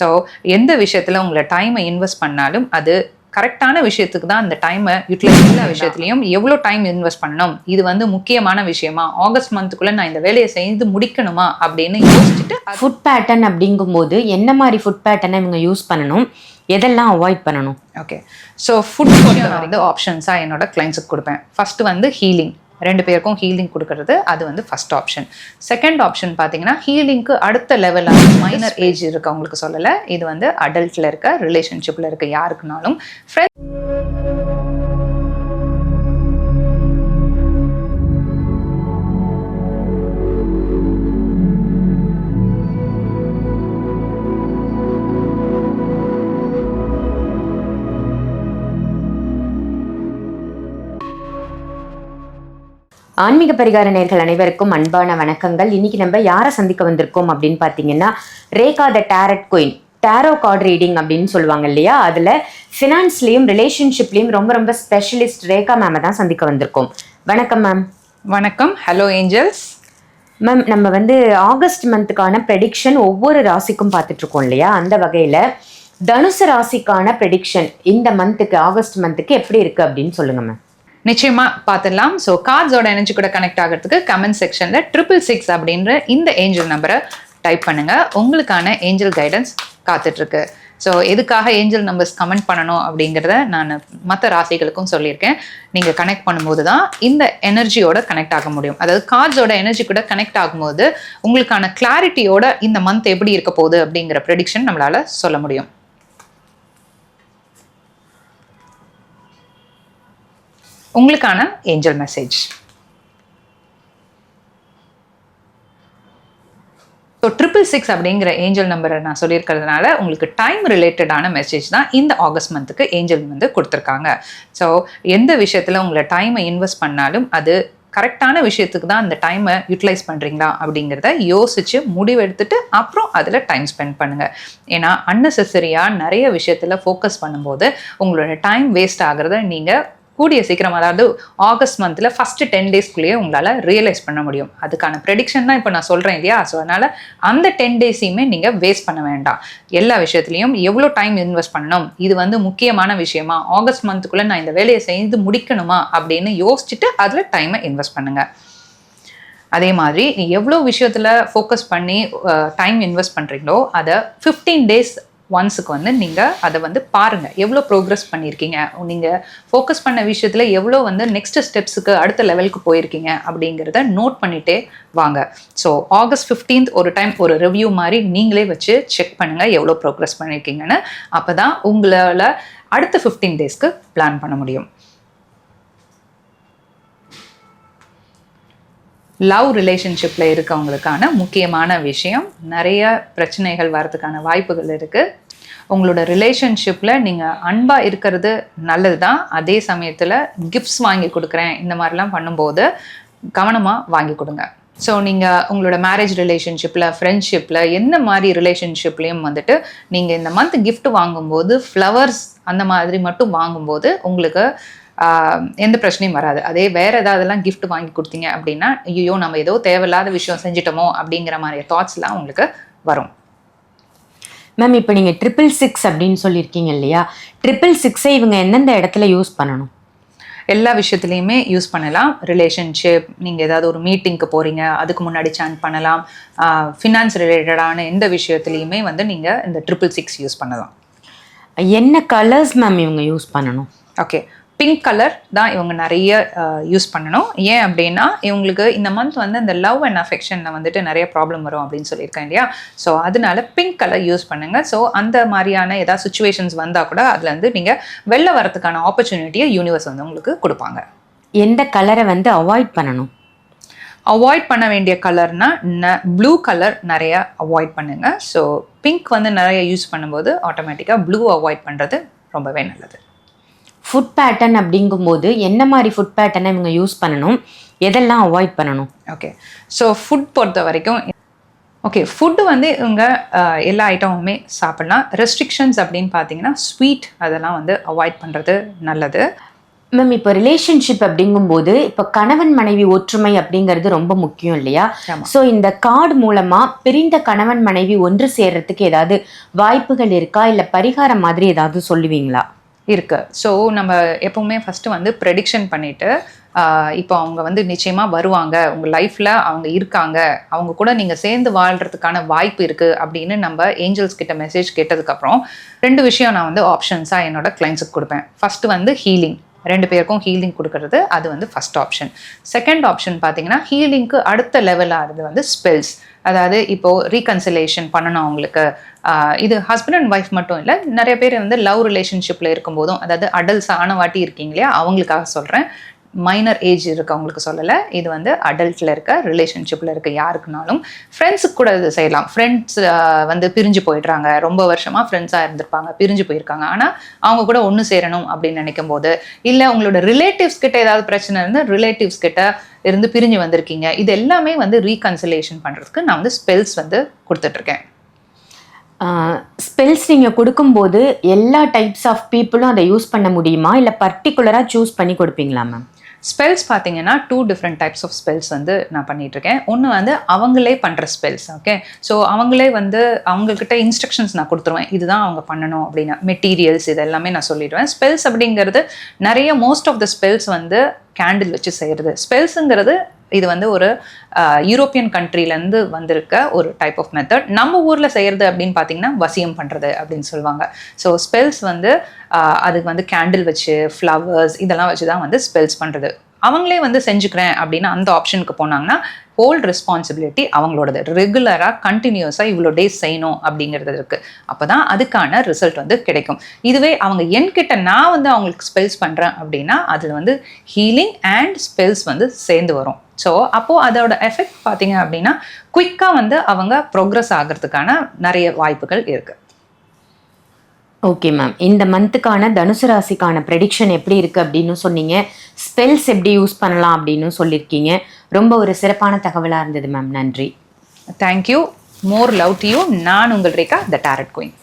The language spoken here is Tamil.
ஸோ எந்த விஷயத்தில் உங்களை டைமை இன்வெஸ்ட் பண்ணாலும் அது கரெக்டான விஷயத்துக்கு தான் அந்த டைமை யூட்டிலைஸ் எல்லா விஷயத்துலையும் எவ்வளோ டைம் இன்வெஸ்ட் பண்ணணும்? இது வந்து முக்கியமான விஷயமா? ஆகஸ்ட் மந்த்துக்குள்ளே நான் இந்த வேலையை செய்து முடிக்கணுமா? அப்படின்னு யோசிச்சுட்டு ஃபுட் பேட்டர்ன் அப்படிங்கும்போது என்ன மாதிரி ஃபுட் பேட்டர்னை இவங்க யூஸ் பண்ணணும்? எதெல்லாம் அவாய்ட் பண்ணணும்? ஓகே ஸோ ஃபுட் வந்து ஆப்ஷன்ஸாக என்னோட கிளைண்ட்ஸுக்கு கொடுப்பேன். ஃபர்ஸ்ட் வந்து ஹீலிங் ரெண்டு பேருக்கும் ஹீலிங் கொடுக்கறது அது வந்து ஃபர்ஸ்ட் ஆப்ஷன் செகண்ட் ஆப்ஷன் பார்த்தீங்கன்னா ஹீலிங்க்கு அடுத்த லெவலாக மைனர் ஏஜ் இருக்கவங்களுக்கு சொல்லலை. இது வந்து அடல்ட்டில் இருக்க ரிலேஷன்ஷிப்பில் இருக்க யாருக்குனாலும் ஃப்ரெண்ட் ஆன்மீக பரிகார நேர்கள் அனைவருக்கும் அன்பான வணக்கங்கள். இன்னைக்கு நம்ம யாரை சந்திக்க வந்திருக்கோம் அப்படின்னு பார்த்தீங்கன்னா Rekha the tarot queen tarot card reading அப்படின்னு சொல்லுவாங்க இல்லையா? அதில் ஃபினான்ஸ்லேயும் ரிலேஷன்ஷிப்லேயும் ரொம்ப ரொம்ப ஸ்பெஷலிஸ்ட் ரேகா மேமை தான் சந்திக்க வந்திருக்கோம். வணக்கம் மேம் வணக்கம். ஹலோ ஏஞ்சல்ஸ் மேம் நம்ம வந்து ஆகஸ்ட் மந்த்துக்கான ப்ரெடிக்ஷன் ஒவ்வொரு ராசிக்கும் பார்த்துட்டு இருக்கோம் இல்லையா? அந்த வகையில் தனுசு ராசிக்கான ப்ரெடிக்ஷன் இந்த மந்த்துக்கு ஆகஸ்ட் மந்த்துக்கு எப்படி இருக்கு அப்படின்னு சொல்லுங்க மேம் நிச்சயமா பார்த்துடலாம். ஸோ கார்ட்ஸோட எனர்ஜி கூட கனெக்ட் ஆகிறதுக்கு கமெண்ட் செக்ஷனில் ட்ரிபிள் சிக்ஸ் அப்படின்ற இந்த ஏஞ்சல் நம்பரை டைப் பண்ணுங்க. உங்களுக்கான ஏஞ்சல் கைடன்ஸ் காத்துட்டு இருக்கு ஸோ எதுக்காக ஏஞ்சல் நம்பர்ஸ் கமெண்ட் பண்ணணும் அப்படிங்கிறத நான் மற்ற ராசிகளுக்கும் சொல்லியிருக்கேன். நீங்கள் கனெக்ட் பண்ணும்போது தான் இந்த எனர்ஜியோட கனெக்ட் ஆக முடியும். அதாவது கார்ட்ஸோட எனர்ஜி கூட கனெக்ட் ஆகும்போது உங்களுக்கான கிளாரிட்டியோட இந்த மந்த் எப்படி இருக்க போகுது அப்படிங்கிற ப்ரெடிக்ஷன் நம்மளால் சொல்ல முடியும். உங்களுக்கான angel message so triple six அப்படிங்கிற ஏஞ்சல் நம்பரை நான் சொல்லியிருக்கிறதுனால உங்களுக்கு டைம் ரிலேட்டடான மெசேஜ் தான் இந்த ஆகஸ்ட் மந்த்துக்கு ஏஞ்சல் வந்து கொடுத்துருக்காங்க. ஸோ எந்த விஷயத்தில் உங்களை டைமை இன்வெஸ்ட் பண்ணாலும் அது கரெக்டான விஷயத்துக்கு தான் அந்த டைமை யூட்டிலைஸ் பண்ணுறீங்களா அப்படிங்கிறத யோசித்து முடிவெடுத்துட்டு அப்புறம் அதில் டைம் ஸ்பெண்ட் பண்ணுங்கள் ஏன்னா அன்னெசரியாக நிறைய விஷயத்தில் ஃபோக்கஸ் பண்ணும்போது உங்களோட டைம் வேஸ்ட் ஆகிறத நீங்கள் கூடிய சீக்கிரம் அதாவது ஆகஸ்ட் மந்தில் ஃபஸ்ட்டு டென் டேஸ்க்குள்ளேயே உங்களால் ரியலைஸ் பண்ண முடியும். அதுக்கான ப்ரெடிக்ஷன் தான் இப்போ நான் சொல்கிறேன் இல்லையா? ஸோ அதனால் அந்த டென் டேஸையுமே நீங்கள் வேஸ்ட் பண்ண வேண்டாம். எல்லா விஷயத்துலையும் எவ்வளோ டைம் இன்வெஸ்ட் பண்ணணும்? இது வந்து முக்கியமான விஷயமா? ஆகஸ்ட் மந்த்துக்குள்ளே நான் இந்த வேலையை செய்து முடிக்கணுமா? அப்படின்னு யோசிச்சுட்டு அதில் டைமை இன்வெஸ்ட் பண்ணுங்கள் அதே மாதிரி நீ எவ்வளோ விஷயத்தில் ஃபோக்கஸ் பண்ணி டைம் இன்வெஸ்ட் பண்ணுறீங்களோ அதை ஃபிஃப்டீன் டேஸ் ஒன்ஸுக்கு வந்து நீங்கள் அதை வந்து பாருங்கள் எவ்வளோ ப்ரோக்ரஸ் பண்ணியிருக்கீங்க? நீங்கள் ஃபோக்கஸ் பண்ண விஷயத்தில் எவ்வளோ வந்து நெக்ஸ்ட் ஸ்டெப்ஸுக்கு அடுத்த லெவலுக்கு போயிருக்கீங்க அப்படிங்கிறத நோட் பண்ணிகிட்டே வாங்க. ஸோ ஆகஸ்ட் ஃபிஃப்டீன்த் ஒரு டைம் ஒரு ரிவ்யூ மாதிரி நீங்களே வச்சு செக் பண்ணுங்கள் எவ்வளோ ப்ரோக்ரஸ் பண்ணியிருக்கீங்கன்னு. அப்போ தான் உங்களால் அடுத்த ஃபிஃப்டீன் டேஸ்க்கு பிளான் பண்ண முடியும். லவ் ரிலேஷன்ஷிப்பில் இருக்கவங்களுக்கான முக்கியமான விஷயம் நிறைய பிரச்சனைகள் வரதுக்கான வாய்ப்புகள் இருக்குது உங்களோட ரிலேஷன்ஷிப்பில் நீங்கள் அன்பாக இருக்கிறது நல்லது தான் அதே சமயத்தில் கிஃப்ட்ஸ் வாங்கி கொடுக்குறேன். இந்த மாதிரிலாம் பண்ணும்போது கவனமாக வாங்கி கொடுங்க. ஸோ நீங்கள் உங்களோட மேரேஜ் ரிலேஷன்ஷிப்பில் ஃப்ரெண்ட்ஷிப்பில் எந்த மாதிரி ரிலேஷன்ஷிப்லேயும் வந்துட்டு நீங்கள் இந்த மந்த் கிஃப்ட் வாங்கும்போது ஃப்ளவர்ஸ் அந்த மாதிரி மட்டும் வாங்கும்போது உங்களுக்கு எந்த பிரச்சனையும் வராது. அதே வேற ஏதாவதுலாம் கிஃப்ட் வாங்கி கொடுத்தீங்க அப்படின்னா ஐயோ நம்ம ஏதோ தேவையில்லாத விஷயம் செஞ்சிட்டோமோ அப்படிங்கிற மாதிரி தாட்ஸ்லாம் உங்களுக்கு வரும். மேம் இப்போ நீங்கள் ட்ரிபிள் சிக்ஸ் அப்படின்னு சொல்லியிருக்கீங்க இல்லையா? ட்ரிபிள் சிக்ஸை இவங்க எந்தெந்த இடத்துல யூஸ் பண்ணணும்? எல்லா விஷயத்துலையுமே யூஸ் பண்ணலாம். ரிலேஷன்ஷிப் நீங்கள் ஏதாவது ஒரு மீட்டிங்க்கு போகிறீங்க அதுக்கு முன்னாடி சாண்ட் பண்ணலாம். ஃபினான்ஸ் ரிலேட்டடான எந்த விஷயத்துலையுமே வந்து நீங்கள் இந்த ட்ரிபிள் சிக்ஸ் யூஸ் பண்ணலாம். என்ன கலர்ஸ் மேம் இவங்க யூஸ் பண்ணணும்? ஓகே பிங்க் கலர் தான் இவங்க நிறைய யூஸ் பண்ணணும். ஏன் அப்படின்னா இவங்களுக்கு இந்த மந்த் வந்து இந்த லவ் அண்ட் அஃபெக்ஷனில் வந்துட்டு நிறைய ப்ராப்ளம் வரும் அப்படின்னு சொல்லியிருக்கேன் இல்லையா? ஸோ அதனால பிங்க் கலர் யூஸ் பண்ணுங்கள் ஸோ அந்த மாதிரியான ஏதாவது சுச்சுவேஷன்ஸ் வந்தால் கூட அதில் வந்து நீங்கள் வெளில வரதுக்கான ஆப்பர்ச்சுனிட்டியை யூனிவர்ஸ் வந்து உங்களுக்கு கொடுப்பாங்க. எந்த கலரை வந்து அவாய்ட் பண்ணணும்? அவாய்ட் பண்ண வேண்டிய கலர்னா ப்ளூ கலர் நிறைய அவாய்ட் பண்ணுங்க. ஸோ பிங்க் வந்து நிறைய யூஸ் பண்ணும்போது ஆட்டோமேட்டிக்காக ப்ளூ அவாய்ட் பண்ணுறது ரொம்பவே நல்லது. ஃபுட் பேட்டர்ன் அப்படிங்கும்போது என்ன மாதிரி ஃபுட் பேட்டர்னை இவங்க யூஸ் பண்ணணும்? எதெல்லாம் அவாய்ட் பண்ணணும்? ஓகே ஸோ ஃபுட் பொறுத்த வரைக்கும் ஓகே ஃபுட்டு வந்து இவங்க எல்லா ஐட்டமுமே சாப்பிடலாம். ரெஸ்ட்ரிக்ஷன்ஸ் அப்படின்னு பார்த்தீங்கன்னா ஸ்வீட் அதெல்லாம் வந்து அவாய்ட் பண்ணுறது நல்லது. மேம் இப்போ ரிலேஷன்ஷிப் அப்படிங்கும்போது இப்போ கணவன் மனைவி ஒற்றுமை அப்படிங்கிறது ரொம்ப முக்கியம் இல்லையா. ஸோ இந்த கார்டு மூலமா பிரிந்த கணவன் மனைவி ஒன்று சேர்றதுக்கு ஏதாவது வாய்ப்புகள் இருக்கா? இல்ல பரிகாரம் மாதிரி ஏதாவது சொல்லுவீங்களா? இருக்குது ஸோ நம்ம எப்பவுமே ஃபஸ்ட்டு வந்து ப்ரெடிக்ஷன் பண்ணிவிட்டு இப்போ அவங்க வந்து நிச்சயமாக வருவாங்க. உங்கள் லைஃப்பில் அவங்க இருக்காங்க. அவங்க கூட நீங்கள் சேர்ந்து வாழ்கிறதுக்கான வாய்ப்பு இருக்குது அப்படின்னு நம்ம ஏஞ்சல்ஸ் கிட்ட மெசேஜ் கேட்டதுக்கப்புறம் ரெண்டு விஷயம் நான் வந்து ஆப்ஷன்ஸாக என்னோட கிளைண்ட்ஸுக்கு கொடுப்பேன். ஃபஸ்ட்டு வந்து ஹீலிங் ரெண்டு பேருக்கும் ஹீலிங் கொடுக்கறது அது வந்து ஃபஸ்ட் ஆப்ஷன் செகண்ட் ஆப்ஷன் பார்த்தீங்கன்னா ஹீலிங்க்கு அடுத்த லெவலாகிறது வந்து ஸ்பெல்ஸ் அதாவது இப்போது ரீகன்சிலேஷன் பண்ணணும் அவங்களுக்கு இது ஹஸ்பண்ட் அண்ட் ஒய்ஃப் மட்டும் இல்லை நிறைய பேர் வந்து லவ் ரிலேஷன்ஷிப்பில் இருக்கும்போதும் அதாவது அடல்ட்ஸ் ஆன வாட்டி இருக்கீங்க இல்லையா அவங்களுக்காக சொல்கிறேன் மைனர் ஏஜ் இருக்கவங்களுக்கு சொல்லலை. இது வந்து அடல்ட்டில் இருக்க ரிலேஷன்ஷிப்பில் இருக்க யாருக்குனாலும் ஃப்ரெண்ட்ஸுக்கு கூட இது செய்யலாம். ஃப்ரெண்ட்ஸ் வந்து பிரிஞ்சு போயிடுறாங்க. ரொம்ப வருஷமாக ஃப்ரெண்ட்ஸாக இருந்திருப்பாங்க. பிரிஞ்சு போயிருக்காங்க. ஆனால் அவங்க கூட ஒன்று சேரணும் அப்படின்னு நினைக்கும் போது இல்லை உங்களோட ரிலேட்டிவ்ஸ் கிட்ட ஏதாவது பிரச்சனை இருந்தால் ரிலேட்டிவ்ஸ் கிட்ட இருந்து பிரிஞ்சு வந்திருக்கீங்க. இது எல்லாமே வந்து ரீகன்சலேஷன் பண்ணுறதுக்கு நான் வந்து ஸ்பெல்ஸ் வந்து கொடுத்துட்ருக்கேன். ஸ்பெல்ஸ் நீங்கள் கொடுக்கும்போது எல்லா டைப்ஸ் ஆஃப் பீப்புளும் அதை யூஸ் பண்ண முடியுமா? இல்லை பர்டிகுலராக சூஸ் பண்ணி கொடுப்பீங்களா மேம் ஸ்பெல்ஸ் பார்த்தீங்கன்னா two different types of spells வந்து நான் பண்ணிகிட்டு இருக்கேன் ஒன்று வந்து அவங்களே பண்ணுற ஸ்பெல்ஸ் ஓகே ஸோ அவங்களே வந்து அவங்கக்கிட்ட இன்ஸ்ட்ரக்ஷன்ஸ் நான் கொடுத்துருவேன். இதுதான் அவங்க பண்ணணும் அப்படின்னு. மெட்டீரியல்ஸ் இது எல்லாமே நான் சொல்லிடுவேன். ஸ்பெல்ஸ் அப்படிங்கிறது நிறைய மோஸ்ட் ஆஃப் த ஸ்பெல்ஸ் வந்து கேண்டில் வச்சு செய்கிறது ஸ்பெல்ஸுங்கிறது இது வந்து ஒரு யூரோப்பியன் கண்ட்ரிலேருந்து வந்திருக்க ஒரு டைப் ஆஃப் மெத்தட் நம்ம ஊரில் செய்கிறது அப்படின்னு பார்த்தீங்கன்னா வசியம் பண்ணுறது அப்படின்னு சொல்லுவாங்க. ஸோ ஸ்பெல்ஸ் வந்து அதுக்கு வந்து கேண்டில் வச்சு ஃப்ளவர்ஸ் இதெல்லாம் வச்சு தான் வந்து ஸ்பெல்ஸ் பண்ணுறது அவங்களே வந்து செஞ்சுக்கிறேன் அப்படின்னு அந்த ஆப்ஷனுக்கு போனாங்கன்னா ஹோல் ரெஸ்பான்சிபிலிட்டி அவங்களோடது. ரெகுலராக கண்டினியூஸாக இவ்வளோ டேஸ் செய்யணும் அப்படிங்கிறது இருக்குது அப்போ தான் அதுக்கான ரிசல்ட் வந்து கிடைக்கும். இதுவே அவங்க என்கிட்ட நான் வந்து அவங்களுக்கு ஸ்பெல்ஸ் பண்ணுறேன் அப்படின்னா அதில் வந்து ஹீலிங் அண்ட் ஸ்பெல்ஸ் வந்து சேர்ந்து வரும். ஸோ அப்போது அதோட எஃபெக்ட் பார்த்தீங்க அப்படின்னா குயிக்காக வந்து அவங்க ப்ரோக்ரஸ் ஆகிறதுக்கான நிறைய வாய்ப்புகள் இருக்குது ஓகே மேம் இந்த மந்த்துக்கான தனுசு ராசிக்கான ப்ரெடிக்ஷன் எப்படி இருக்குது அப்படின்னு சொன்னீங்க. ஸ்பெல்ஸ் எப்படி யூஸ் பண்ணலாம் அப்படின்னு சொல்லியிருக்கீங்க ரொம்ப ஒரு சிறப்பான தகவலாக இருந்தது மேம் நன்றி. Thank you more love to you நான் உங்கள் ரேகா த டேரட் குயின்